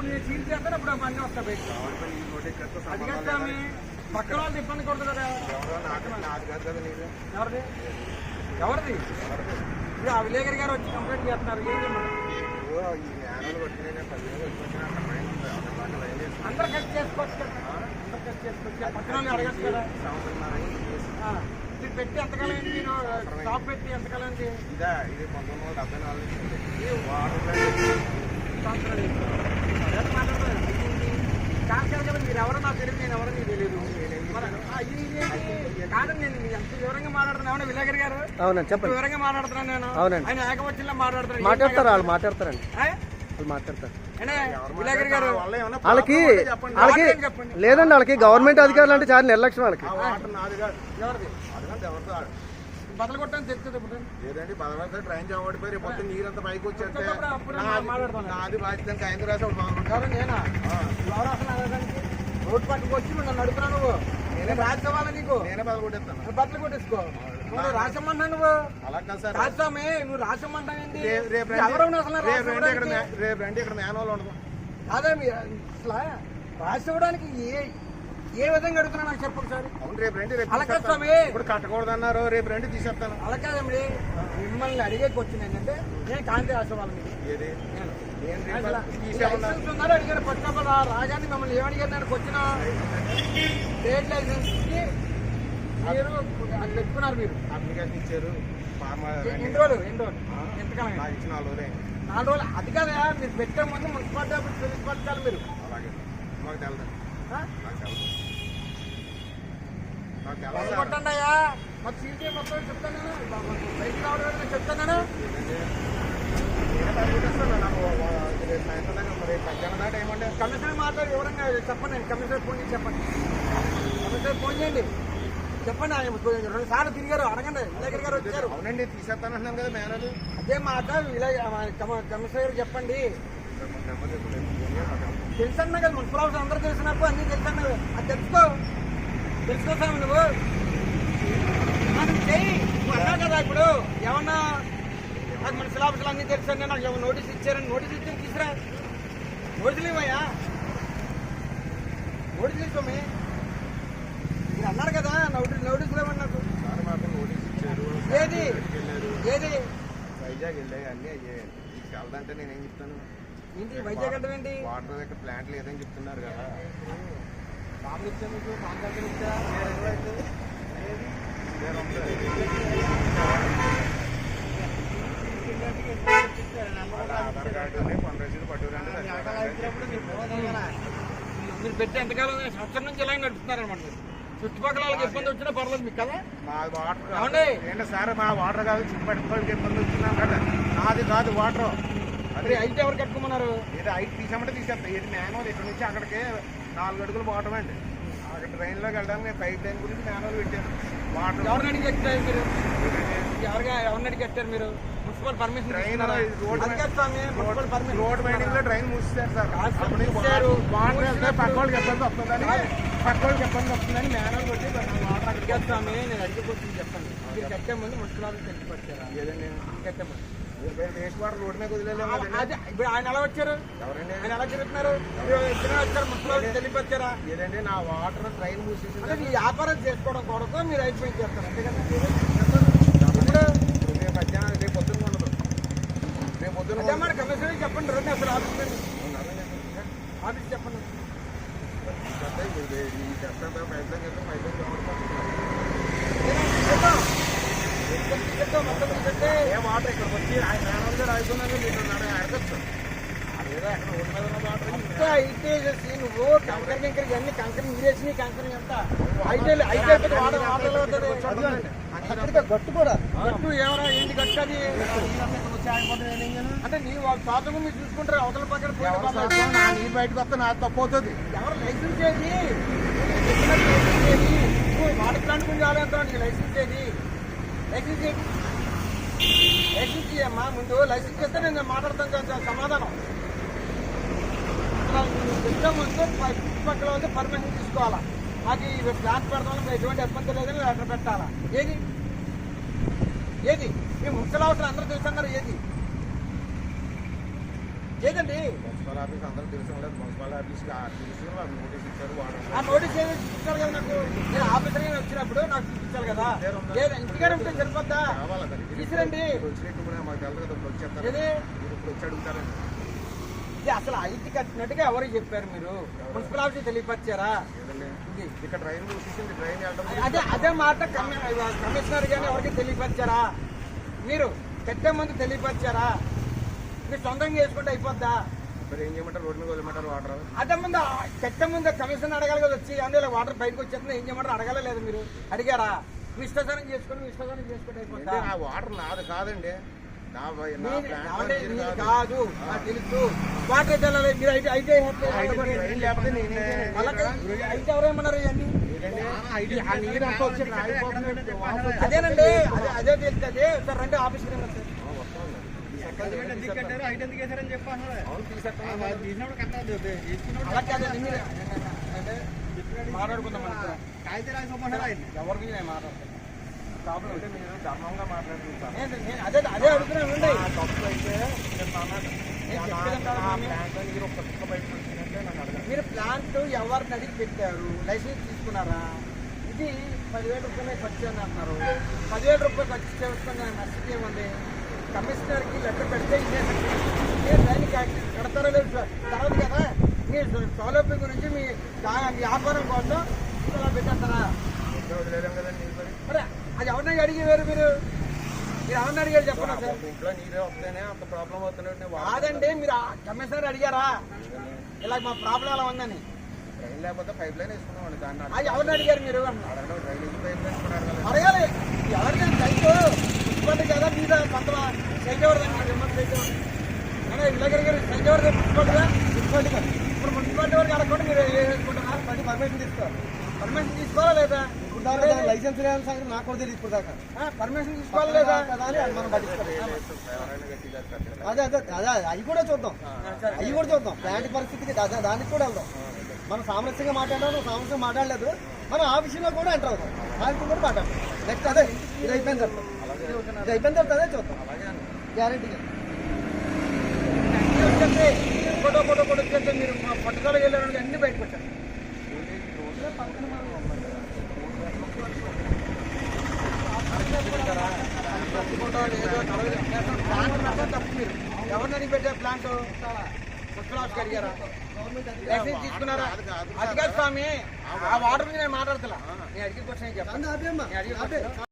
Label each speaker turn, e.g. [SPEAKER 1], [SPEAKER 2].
[SPEAKER 1] అప్పుడు నేను సీల్ చేస్తాను అప్పుడు అన్నీ వస్తా బయట
[SPEAKER 2] గవర్నమెంట్ ఈ నోటి కట్టు
[SPEAKER 1] అది కాదు స్వామి పక్కన వాళ్ళు ఇబ్బంది కొడదు కదా. ఎవరిది? ఎవరిది? ఇప్పుడు ఆ విలేకరి గారు వచ్చి కంప్లైంట్ చేస్తున్నారు. ఏం అందరు కలిసి చేసుకోవచ్చు కదా. అందరు కలిసి చేసుకోవచ్చు. పక్కన వాళ్ళని అడగచ్చు కదా. ఇది పెట్టి ఎంతకాలం మీరు షాప్ పెట్టి ఎంతకాలం
[SPEAKER 2] ఇదా ఇది పంతొమ్మిది వందల డెబ్బై నాలుగు వాటర్
[SPEAKER 3] అవునండి
[SPEAKER 1] ఎంత
[SPEAKER 3] చెప్పండి
[SPEAKER 1] వివరంగా మాట్లాడుతున్నాను నేను?
[SPEAKER 3] అవునండి.
[SPEAKER 1] ఆయన మాట్లాడుతున్నాను
[SPEAKER 3] మాట్లాడతారు వాళ్ళు మాట్లాడతారండి.
[SPEAKER 1] ఆ?
[SPEAKER 3] వాళ్ళు మాట్లాడతారు. వాళ్ళకి వాళ్ళకి. లేదండి వాళ్ళకి గవర్నమెంట్ అధికారులు అంటే చాలా నిర్లక్ష్యం వాళ్ళకి.
[SPEAKER 1] తెలుస్తుంది ఇప్పుడు.
[SPEAKER 2] లేదండి ట్రైన్ చేయబడిపోయి రేపు పొద్దున్న నీరంతా పైకి వచ్చేస్తే నాది బాధ్యత రాసి
[SPEAKER 1] నేనా? ఎవరు అసలు అడగడానికి? రోడ్డు పట్టుకు వచ్చి నన్ను అడుగుతున్నావు నువ్వు. నేను రాసుకోవాలా నీకు.
[SPEAKER 2] నేనే బదులు కొట్టేస్తాను.
[SPEAKER 1] బట్టలు కొట్టేసుకో. నువ్వు రాసమ్మంటా నువ్వు.
[SPEAKER 2] అలా కాదు సార్.
[SPEAKER 1] రాస్తామే నువ్వు రాసమ్మంటా ఏంటి
[SPEAKER 2] రే- రేపు రేపు రండి ఇక్కడ
[SPEAKER 1] రాసివ్వడానికి?
[SPEAKER 2] మే- రేపు రండి ఇక్కడ మేనోళ్ళు ఉండదు
[SPEAKER 1] మీ అసలు రాసివ్వడానికి ఏ ఏ విధంగా అడుగుతున్నా నాకు చెప్పండి సార్
[SPEAKER 2] అవును రేపు రండి రేపు
[SPEAKER 1] అలా కాదు
[SPEAKER 2] తీసేస్తాను.
[SPEAKER 1] స్వామి.
[SPEAKER 2] ఇప్పుడు కట్టకూడదు అన్నారు రేపు రండి తీసేస్తాను.
[SPEAKER 1] అలా కాదండి. మిమ్మల్ని అడిగేకి వచ్చింది ఏంటంటే నేను కాంతి రాసేవాళ్ళని
[SPEAKER 2] ఏది?
[SPEAKER 1] నేను
[SPEAKER 2] ఏం రేపు
[SPEAKER 1] రాగానే మిమ్మల్ని ఏమడిగారు వచ్చిన స్టేట్ లైసెన్స్కి మీరు అది పెట్టుకున్నారు మీరు
[SPEAKER 2] అప్లికేషన్ ఇచ్చారు
[SPEAKER 1] ఎన్ని రోజులు ఎన్ని రోజులు ఎంతకాలం
[SPEAKER 2] ఇచ్చిన నాలుగు
[SPEAKER 1] నాలుగు రోజులు అది కదా మీరు పెట్టే ముందు మున్సిపాలిటీ ఆఫీస్ మీరు
[SPEAKER 2] అలాగే మాకు తెలదు
[SPEAKER 1] కొట్టండి అయ్యా మరి సీటీ మొత్తం చెప్తాను నేను బయటికి రావడం నేను చెప్తాను నేను కమిషనర్ మాట్లాడి వివరంగా చెప్పండి నేను కమిషనర్ ఫోన్ చేసి చెప్పండి కమిషనర్ ఫోన్ చేయండి చెప్పండి ఆయన రెండు సార్లు తిరిగారు అడగండి విలేకరి గారు వచ్చారు
[SPEAKER 2] అవునండి తీసేస్తాను కదా మేనలు
[SPEAKER 1] అదే మాట విలే కమిషనర్ గారు చెప్పండి తెలుసన్నా కదా మున్సిపల్ ఆఫీస్ అందరూ తెలిసినప్పుడు అన్నీ తెలుసన్నా అది తెలుసుకో తెలుసుకోసాము నువ్వు. నాకు చెయ్యి నువ్వు అన్నావు కదా ఇప్పుడు. ఏమన్నా నాకు మున్సిపల్ ఆఫీసులు అన్నీ తెలుసండి నాకు ఏమన్నా నోటీస్ ఇచ్చారని నోటీస్ ఇచ్చి తీసురా నోటీసులు ఇవ్వయా నోటీసులు ఇవ్వమే మీరు అన్నారు కదా నోటీస్ నోటీసులు ఇవ్వండి నాకు.
[SPEAKER 2] నోటీస్
[SPEAKER 1] ఏది? ఏది?
[SPEAKER 2] వైజాగ్ వెళ్ళాయి అన్నీ అయ్యాయి. తీసుకెళ్దంటే నేనేం చెప్తాను?
[SPEAKER 1] ఏంటి వైజాగ్ అంటే ఏంటి?
[SPEAKER 2] వాటర్ దగ్గర ప్లాంట్ లేదని చెప్తున్నారు కదా.
[SPEAKER 1] బాబు ఇచ్చా మీకు బాబు దగ్గర ఇచ్చా
[SPEAKER 2] ఆధార్ కార్డు పన్ను రసీదు పట్టుకురండి
[SPEAKER 1] మీరు పెట్టి ఎంతకాలం సంవత్సరం నుంచి ఇలా నడుపుతున్నారనమాట. చుట్టుపక్కల వాళ్ళకి ఇబ్బంది వచ్చినా పర్లేదు మీకు కదా?
[SPEAKER 2] మా వాటర్
[SPEAKER 1] ఏమండి?
[SPEAKER 2] ఏంటి సార్ మా వాటర్ కాదు చుట్టుపక్కలకి ఇబ్బంది వచ్చింది కదా నాది కాదు వాటర్.
[SPEAKER 1] మరి అయితే ఎవరు కట్టుకోమన్నారు?
[SPEAKER 2] ఏదో ఐదు తీసామంటే తీసేస్తాం. ఏది మ్యానువల్ ఇక్కడ నుంచి అక్కడికి నాలుగు అడుగులు పోవటం అండి. అక్కడ ట్రైన్లోకి వెళ్ళడానికి పైప్ లైన్ గురించి మ్యానువల్ పెట్టాను. వాటర్
[SPEAKER 1] ఎవరిని అడిగి కట్టారు మీరు? ఎవరిగా ఎవరిని అడిగి కట్టారు మీరు? Municipal permission?
[SPEAKER 2] రోడ్ మైనింగ్లో ట్రైన్ మూసేశారు సార్. పక్క వాళ్ళకి ఇబ్బంది వస్తుందని పక్క వాళ్ళకి ఇబ్బంది వస్తుందని మ్యానువల్ కొట్టి వాటర్
[SPEAKER 1] స్వామి నేను అడిగి కూర్చొని చెప్పండి. కట్టే ముందు మున్సిపల్ ఆఫీస్ తెచ్చి పట్టారా
[SPEAKER 2] ఏదండి
[SPEAKER 1] కట్టే ముందు.
[SPEAKER 2] వేస్ట్ వాటర్ రోడ్ మీద వదిలేలేము
[SPEAKER 1] ఇప్పుడు ఆయన ఎలా వచ్చారు?
[SPEAKER 2] ఎవరండి?
[SPEAKER 1] ఆయన ఎలా ఎక్కడ వచ్చారు? మున్సిపల్ ఆఫీస్ తెలిపి వచ్చారా
[SPEAKER 2] ఏదండి? నా వాటర్ ట్రైన్ మూసేసింది.
[SPEAKER 1] వ్యాపారం చేసుకోవడం కొరకు మీరు అయిపోయి చేస్తారు. అంతే కదా ఇప్పుడు
[SPEAKER 2] రేపు మధ్యాహ్నం రేపు పొద్దున్న ఉండదు రేపు పొద్దున్న
[SPEAKER 1] అదే మరి కమిషనర్ చెప్పండి రండి అసలు ఆఫీస్ ఆఫీస్ చెప్పండి.
[SPEAKER 2] ఏ వాటర్ ఇక్కడికి వచ్చి ఆయన రాయకుండా మీరు నన్ను అడగచ్చు?
[SPEAKER 1] అంతా నువ్వు కంకర్ కంకర్ ఇవన్నీ కంకర్ ఇంగ్రేసి కంకర్ ఎంత అయితే అయితే వాటర్ ఉంటుంది
[SPEAKER 2] అక్కడికి గట్టు కూడా.
[SPEAKER 1] గట్టు ఎవరా ఏంటి గట్టు అది? అంటే నీ శాతం మీరు చూసుకుంటారు? అవతల పక్కన
[SPEAKER 2] నా నీళ్ళు బయటకు వస్తే నా తప్పు అవుతుంది.
[SPEAKER 1] ఎవరు లైసెన్స్ ఏది వాటర్ ప్లాంట్ గురించి ఆలోచిస్తావు నీకు లైసెన్స్ ఏది లైసెన్స్ ఏది లైసెన్స్ ఇయ్యమ్మా ముందు లైసెన్స్ చేస్తే నేను మాట్లాడతాను సమాధానం. చెప్తే ముందు ప- చుట్టుపక్కల వాళ్ళకి పర్మిషన్ తీసుకోవాలా? మాకు ఈ ప్లాంట్ పెడతామని మేము ఎటువంటి ఇబ్బంది లేదని లెటర్ పెట్టాలా? ఏది? ఏది? మీ మున్సిపల్ అవసరం అందరూ తెలుసన్నారు ఏది? ఏదండి?
[SPEAKER 2] మున్సిపల్ ఆఫీస్ అందరూ తెలుసు లేదు మున్సిపల్ ఆఫీస్ తీసుకుని వాళ్ళు నోటీస్ ఇచ్చారు
[SPEAKER 1] ఆ నోటీస్ ఏమి ఇచ్చారు కదా నాకు. నేను ఆఫీసర్ వచ్చినప్పుడు నాకు చూపించాలి కదా. ఏది? ఇంటికాడ ఉంటే సరిపోద్దా?
[SPEAKER 2] ఇప్పుడు వచ్చినట్టు మాకు తెలియదు కదా ఇప్పుడు వచ్చేస్తారు.
[SPEAKER 1] ఏది?
[SPEAKER 2] మీరు ఇప్పుడు వచ్చి అడుగుతారండి.
[SPEAKER 1] ఇది అసలు ఐటీ కట్టినట్టుగా ఎవరు చెప్పారు మీరు? మున్సిపల్ ఆఫీస్ తెలియపరిచారా
[SPEAKER 2] ఇక్కడ చూసింది
[SPEAKER 1] అదే అదే మాట కమి- కమిషనర్ గాని ఎవరికి తెలియపరిచారా? మీరు కట్టే ముందు తెలియపరిచారా? మీరు సొంతంగా చేసుకుంటే అయిపోద్దా?
[SPEAKER 2] మరి ఏం చేయమంటారు? రోడ్డు మీద వదిలేమంటారు? వాటర్
[SPEAKER 1] అదే ముందు కట్టే ముందు కమిషన్ అడగాలి కదా వచ్చి అందులో వాటర్ బయటకు వచ్చేస్తుంది ఏం చేయమంటారు? అడగాలి లేదు మీరు? అడిగారా? ఇష్టసారం చేసుకుని ఇష్టసారం చేసుకుంటే అయిపోద్దా?
[SPEAKER 2] వాటర్ నాది కాదండి. కాదు.
[SPEAKER 1] తెలుసు. వాటర్ వెళ్ళాలి. మీరు అయితే అయితే
[SPEAKER 2] అయితే
[SPEAKER 1] ఎవరేమన్నారు ఇవన్నీ? అదేనండి అదే అదే తెలుస్తుంది సార్ రండి ఆఫీస్కి రండి సార్ మాట్లాడుకుందాం అనుకో. ఎవరి గురించి నేను మాట్లాడతాను.
[SPEAKER 2] మీరు ధర్మంగా
[SPEAKER 1] నేను- అదే అదే అడుగుతున్నాను
[SPEAKER 2] తప్పు అయితే.
[SPEAKER 1] మీరు ప్లాంట్ ఎవరిని అడిగి పెట్టారు? లైసెన్స్ తీసుకున్నారా? ఇది పదివేల రూపాయలు ఖర్చు అని అంటున్నారు. పదివేల రూపాయలు ఖర్చు చేసుకున్న నష్టం ఏముంది? కమిషనర్కి లెటర్ పెడితే ఇదే మీరు దానికి కడతారో లేదు తర్వాత కదా? మీ సౌలభ్యం గురించి మీ వ్యాపారం కోసం ఇలా పెట్టేస్తారా?
[SPEAKER 2] కదండి
[SPEAKER 1] ఎవరిని అడిగేవారు మీరు మీరు ఎవరిని అడిగారు చెప్పండి సార్
[SPEAKER 2] ఇంట్లో నీరే వస్తేనే అంత ప్రాబ్లం వాటర్
[SPEAKER 1] కాదండి మీరు కమిషనర్ అడిగారా ఇలా మా ప్రాబ్లం అలా ఉందని
[SPEAKER 2] ట్రైన్ లేకపోతే పైప్ లైన్ వేసుకున్నామండి దాన్ని
[SPEAKER 1] అది ఎవరిని అడిగారు మీరు
[SPEAKER 2] డ్రైనేజ్ పైప్ కదా
[SPEAKER 1] అడగాలి ఎవరికైనా రైతు మున్సిపాలిటీ కదా మీద కొంత సైజవరదండి విమర్శ సైజవరం అదే విలేకరి గారు సైజవరది మున్సిపాలిటీగా మున్సిపాలిటీ కాదు. ఇప్పుడు మున్సిపాలిటీ వరకు అడగకుండా మీరు ఏం చేసుకుంటున్నారు పది పర్మిషన్ తీసుకోవాలి పర్మిషన్ తీసుకోవాలా లేదా
[SPEAKER 3] లైసెన్స్ లేని సంగతి నాకు కూడా తెలియదు ఇప్పుడు దాకా
[SPEAKER 1] ఆ, పర్మిషన్ తీసుకోవాలా లేదా?
[SPEAKER 3] కదా అని మనం పట్టించుకోవాలి
[SPEAKER 2] ఎవరైనా గట్టి చేస్తారు కదా.
[SPEAKER 3] అదే అదే అదే అవి కూడా చూద్దాం. అవి కూడా చూద్దాం. ప్లాంట్ పరిస్థితికి దా- దానికి కూడా వెళ్దాం. మనం సామరస్యంగా మాట్లాడాము సామరస్యంగా మాట్లాడలేదు. మనం ఆ విషయంలో కూడా ఎంటర్ అవుతాం. దానికి కూడా మాట్లాడతాం. నెక్స్ట్ అదే ఇది అయిపోయిన తర్వాత. ఇది అయిపోయిన తర్వాత అదే చూద్దాం. గ్యారంటీగా
[SPEAKER 1] ఫోటో ఫోటో ఫోటో మీరు మా పట్టుదల వెళ్ళారని అన్ని బయటకు వచ్చారు తప్పుకుంటా లేదో తెలియదు. ప్లాంట్ పెట్టడం తప్పు మీరు ఎవరిని పెట్టారు ప్లాంట్ అడిగారా లైసెన్స్ తీసుకున్నారా? అది కాదు స్వామి ఆ వాటర్ మీద నేను మాట్లాడతలా. నేను అడిగి క్వశ్చన్ చెప్పండి